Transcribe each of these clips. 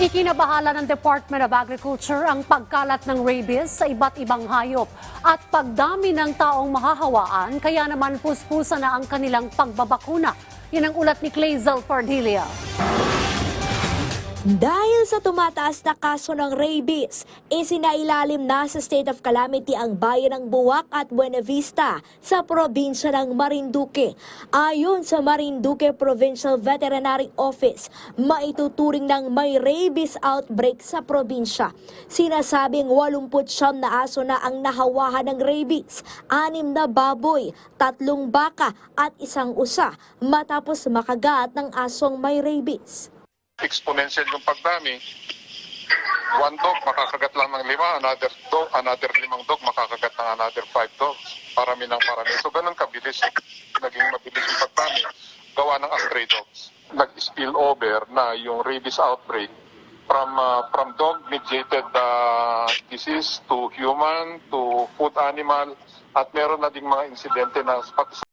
Ikinabahala ng Department of Agriculture ang pagkalat ng rabies sa iba't ibang hayop at pagdami ng taong mahahawaan kaya naman puspusa na ang kanilang pagbabakuna. Yan ang ulat ni Clazel Pardilia. Dahil sa tumataas na kaso ng rabies, isinailalim na sa state of calamity ang bayan ng Buwak at Buena Vista sa probinsya ng Marinduque. Ayon sa Marinduque Provincial Veterinary Office, maituturing ng may rabies outbreak sa probinsya. Sinasabing 89 na aso na ang nahawahan ng rabies, anim na baboy, tatlong baka at isang usa matapos makagat ng asong may rabies. Exponential yung pagdami. One dog, makakagat lang ng lima. Another dog, another limang dog, makakagat ng another five dogs. Parami ng parami. So, ganun kabilis. Naging mabilis yung pagdami. Gawa ng stray dogs. Nag-spill over na yung rabies outbreak from uh, from dog mediated uh, disease to human to food animal at meron na ding mga insidente na pati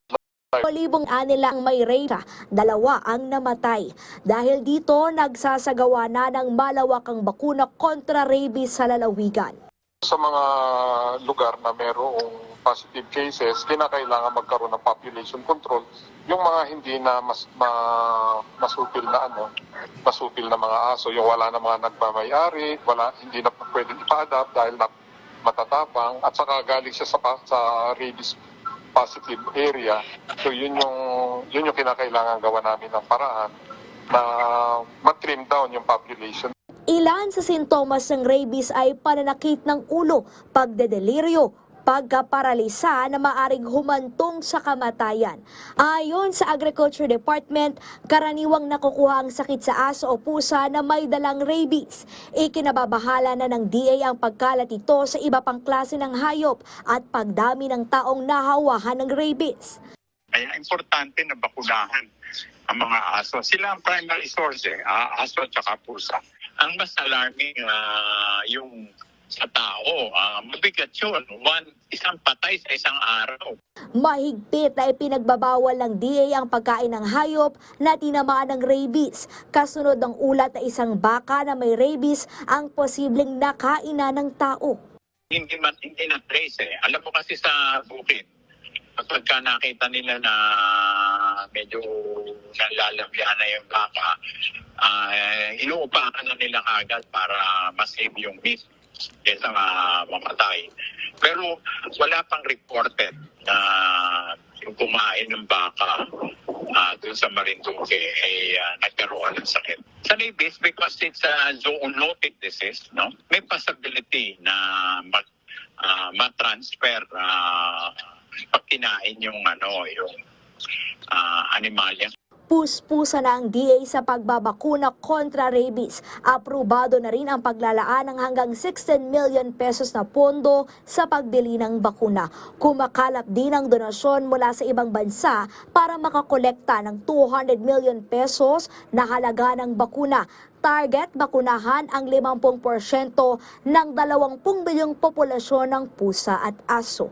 sa Libong anila ang may rabies, dalawa ang namatay. Dahil dito, nagsasagawa na ng malawakang bakuna kontra rabies sa lalawigan. sa mga lugar na merong positive cases, kinakailangan magkaroon ng population control. Yung mga hindi na mas ma, masupil na ano, masupil na mga aso, yung wala na mga nagmamayari, wala hindi na pwedeng ipa-adapt dahil na matatapang at saka galing siya sa sa rabies positive area. So yun yung yun yung kinakailangan gawa namin ng paraan na ma-trim down yung population Ilan sa sintomas ng rabies ay pananakit ng ulo, pagdedeliryo, pagkaparalisa na maaring humantong sa kamatayan. Ayon sa Agriculture Department, karaniwang nakukuha ang sakit sa aso o pusa na may dalang rabies. Ikinababahala na ng DA ang pagkalat ito sa iba pang klase ng hayop at pagdami ng taong nahawahan ng rabies. Kaya importante na bakunahan ang mga aso. Sila ang primary source eh, ah, aso at saka pusa. Ang mas alarming ah, yung sa tao, ah, mabigat yun. One, isang patay sa isang araw. Mahigpit na ipinagbabawal ng DA ang pagkain ng hayop na tinamaan ng rabies. Kasunod ng ulat na isang baka na may rabies ang posibleng nakaina ng tao. Hindi man hindi na trace eh. Alam mo kasi sa bukid, kapag ka nakita nila na medyo nalalabyan na yung baka, uh, inuupakan na nila agad para masave yung meat kaysa ma- mamatay. Pero wala pang reported na yung kumain ng baka uh, doon sa Marinduque ay uh, nagkaroon ng sakit. Sa rabies, because it's a zoonotic disease, no? may possibility na mag, ah, ma-transfer uh, pag kinain yung ano yung uh, animalya. Puspusa na ang DA sa pagbabakuna kontra rabies. Aprobado na rin ang paglalaan ng hanggang 16 million pesos na pondo sa pagbili ng bakuna. Kumakalap din ang donasyon mula sa ibang bansa para makakolekta ng 200 million pesos na halaga ng bakuna. Target bakunahan ang 50% ng 20 bilyong populasyon ng pusa at aso.